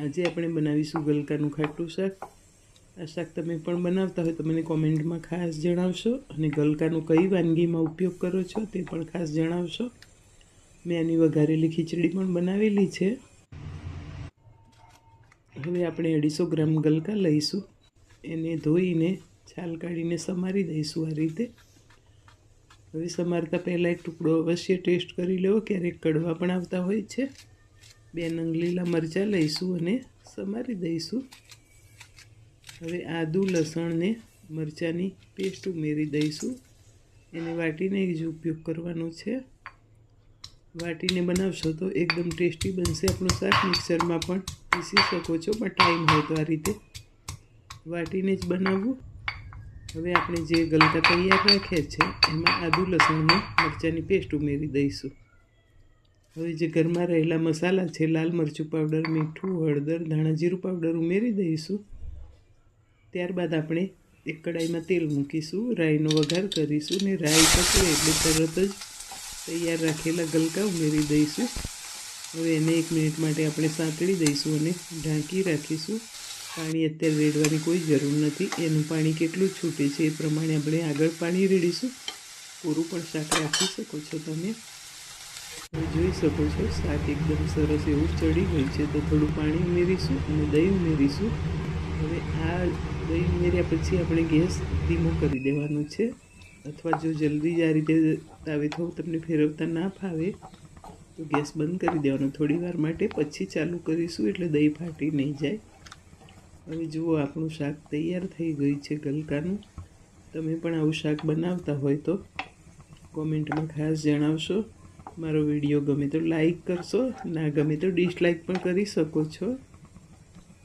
આજે આપણે બનાવીશું ગલકાનું ખાટું શાક. આ શાક તમે પણ બનાવતા હોય તો મને કોમેન્ટમાં ખાસ જણાવશો અને ગલકાનું કઈ વાનગીમાં ઉપયોગ કરો છો તે પણ ખાસ જણાવશો. મેં આની વઘારેલી ખીચડી પણ બનાવેલી છે. હવે આપણે અઢીસો ગ્રામ ગલકા લઈશું. એને ધોઈને છાલ કાઢીને સમારી દઈશું આ રીતે. હવે સમારતા પહેલાં એક ટુકડો અવશ્ય ટેસ્ટ કરી લેવો ક્યારેક કડવા પણ આવતા હોય છે. બે નંગ લીલા મરચાં લઈશું અને સમારી દઈશું. હવે આદુ લસણને મરચાંની પેસ્ટ ઉમેરી દઈશું. એને વાટીને જ ઉપયોગ કરવાનો છે. વાટીને બનાવશો તો એકદમ ટેસ્ટી બનશે આપણું શાક. મિક્સરમાં પણ પીસી શકો છો, પણ ટાઈમ હોય તો આ રીતે. વાટીને જ બનાવવું. હવે આપણે જે ગલકા તૈયાર રાખ્યા છે, એમાં આદુ લસણને મરચાંની પેસ્ટ ઉમેરી દઈશું. હવે જે ઘરમાં રહેલા મસાલા છે, લાલ મરચું પાવડર મીઠું, હળદર, ધાણા જીરું પાવડર ઉમેરી દઈશું. ત્યારબાદ આપણે એક કડાઈમાં તેલ મૂકીશું, રાઈનો વઘાર કરીશું ને રાઈ પકવે એટલે તરત જ તૈયાર રાખેલા ગલકા ઉમેરી દઈશું. હવે એને એક મિનિટ માટે આપણે સાંતળી દઈશું અને ઢાંકી રાખીશું. પાણી અત્યારે રેડવાની કોઈ જરૂર નથી. એનું પાણી કેટલું છૂટે છે એ પ્રમાણે આપણે આગળ પાણી રેડીશું. પૂરું પણ શાક રાખી શકો છો તમે. જોઈ શકો છો શાક એકદમ સરસ એવું ચડી ગયું છે. તો થોડું પાણી ઉમેરીશું અને દહીં ઉમેરીશું. હવે આ દહીં ઉમેર્યા પછી આપણે ગેસ ધીમો કરી દેવાનો છે. અથવા જો જલ્દી જ આ રીતે તાવે થવું તમને ફેરવતા ના ફાવે, તો ગેસ બંધ કરી દેવાનો થોડી વાર માટે. પછી ચાલુ કરીશું એટલે દહીં ફાટી નહીં જાય. હવે જુઓ, આપણું શાક તૈયાર થઈ ગયું છે ગલકાનું તમે પણ આવું શાક બનાવતા હોય તો કોમેન્ટમાં ખાસ જણાવશો. મારો વીડિયો ગમે તો લાઈક કરશો, ના ગમે તો ડિસલાઇક પણ કરી શકો છો.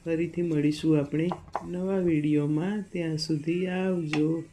ફરીથી મળીશું આપણે નવા વિડીયોમાં. ત્યાં સુધી આવજો.